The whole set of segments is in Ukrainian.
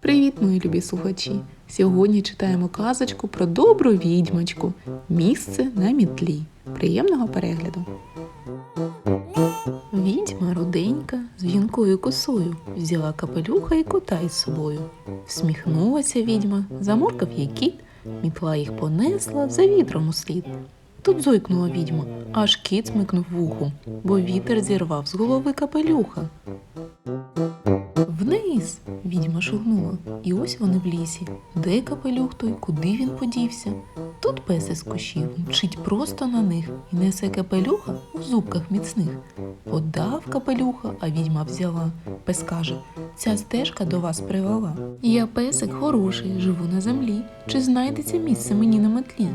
Привіт, мої любі слухачі! Сьогодні читаємо казочку про добру відьмочку. Місце на мітлі. Приємного перегляду. Відьма руденька з в'юнкою косою взяла капелюха і кота із собою. Всміхнулася відьма, заморкав їй кіт, мітла їх понесла за вітром услід. Тут зойкнула відьма, аж кіт смикнув вуху, бо вітер зірвав з голови капелюха. Вниз відьма шугнула, і ось вони в лісі. Де капелюх той, куди він подівся? Тут пес із кущів мчить просто на них і несе капелюха у зубках міцних. Подав капелюха, а відьма взяла. Пес каже: ця стежка до вас привела. Я песик хороший, живу на землі. Чи знайдеться місце мені на метлі?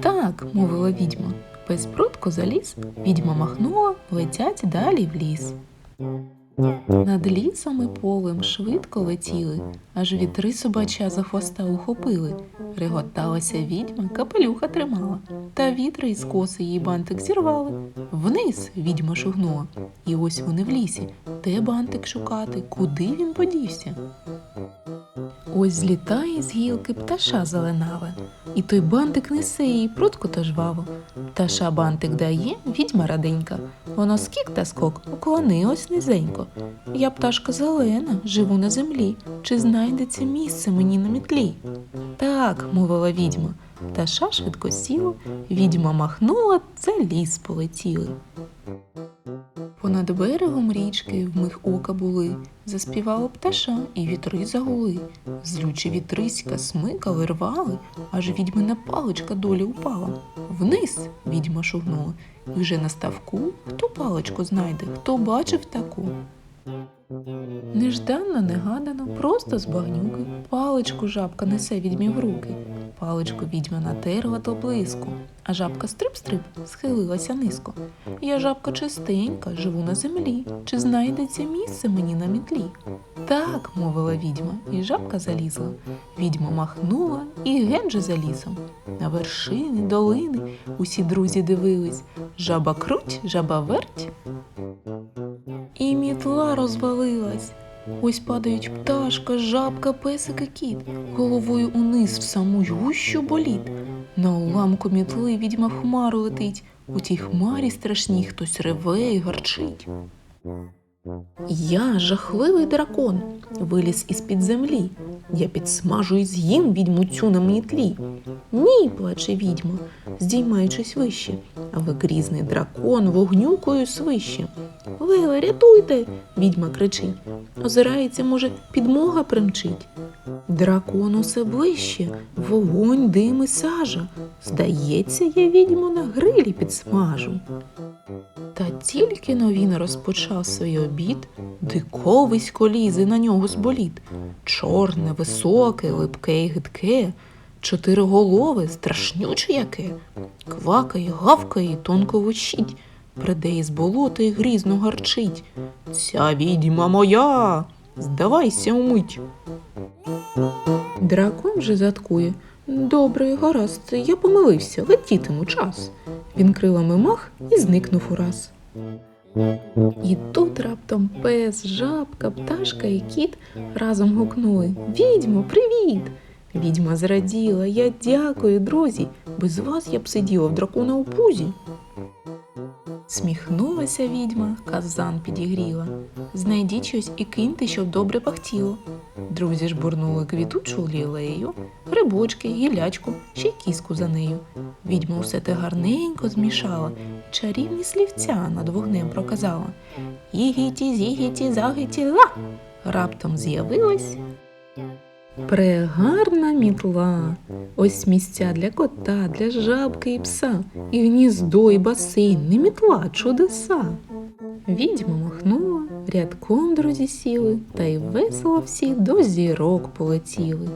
Так, мовила відьма. Пес прудко заліз, відьма махнула, летять далі в ліс. Над лісом і полем швидко летіли, аж вітри собача за хвоста ухопили. Реготалася відьма, капелюха тримала, та вітри із коси її бантик зірвали. Вниз відьма шугнула, і ось вони в лісі. Де бантик шукати, куди він подівся? Ось злітає з гілки пташа зеленаве, і той бантик несе їй прутко та жваво. Пташа бантик дає, відьма раденька. Воно скік та скок, уклонилось низенько. Я пташка зелена, живу на землі. Чи знайдеться місце мені на мітлі? Так, мовила відьма. Пташа швидко сіла, відьма махнула, це ліс полетіли. Понад берегом річки вмиг ока були, заспівала пташа, і вітри загули. Злючі вітриська смикали, рвали, аж відьмина паличка долі упала. Вниз відьма шугнула, і вже на ставку хто паличку знайде, хто бачив таку. Нежданно, негадано, просто з багнюки. Паличку жабка несе відьмі в руки. Паличку відьма натерла до блиску, а жабка стрип-стрип схилилася низько. Я жабка чистенька, живу на землі. Чи знайдеться місце мені на мітлі? Так, мовила відьма, і жабка залізла. Відьма махнула і ген же за лісом. На вершини, долини усі друзі дивились. Жаба круть, жаба верть. І мітла розвалилась. Ось падають пташка, жабка, песик і кіт, головою униз в саму гущу боліт. На уламку мітли відьма хмару летить. У тій хмарі страшній хтось реве і гарчить. Я жахливий дракон, виліз із-під землі. Я підсмажу і з'їм відьму цю на мітлі. Ні, плаче відьма, здіймаючись вище, але грізний дракон вогнюкою свище. Леле, рятуйте. відьма кричить. Озирається, може, підмога примчить. Дракон усе ближче, вогонь, дим і сажа. Здається, я відьму на грилі підсмажу. Та тільки но він розпочав свій обід, диковисько лізе на нього з боліт. Чорне, високе, липке й гидке, чотириголове, страшнюче яке, квакає, гавкає й тонко вучить, приде із болота й грізно гарчить. Ця відьма моя, здавайся умить. Дракон же заткує. Добре, гаразд, я помилився, летітиму час. Він крилами мах і зникнув ураз. І тут раптом пес, жабка, пташка і кіт разом гукнули Відьмо, привіт! Відьма зраділа, я дякую, друзі. Без вас я б сиділа в дракона у пузі. Сміхнулася відьма, казан підігріла. Знайдіть щось і киньте, щоб добре пахтіло. Друзі ж бурнули квітучу лілею, грибочки, гілячку, ще й кіску за нею. Відьма усе те гарненько змішала, чарівні слівця над вогнем проказала. Ігіті, зігіті, загіті, ла! Раптом з'явилась Прегарна мітла. Ось місця для кота, для жабки і пса, і гніздо, і басейн, не мітла, чудеса. Відьма махнула, рядком друзі сіли, та й весело всі до зірок полетіли.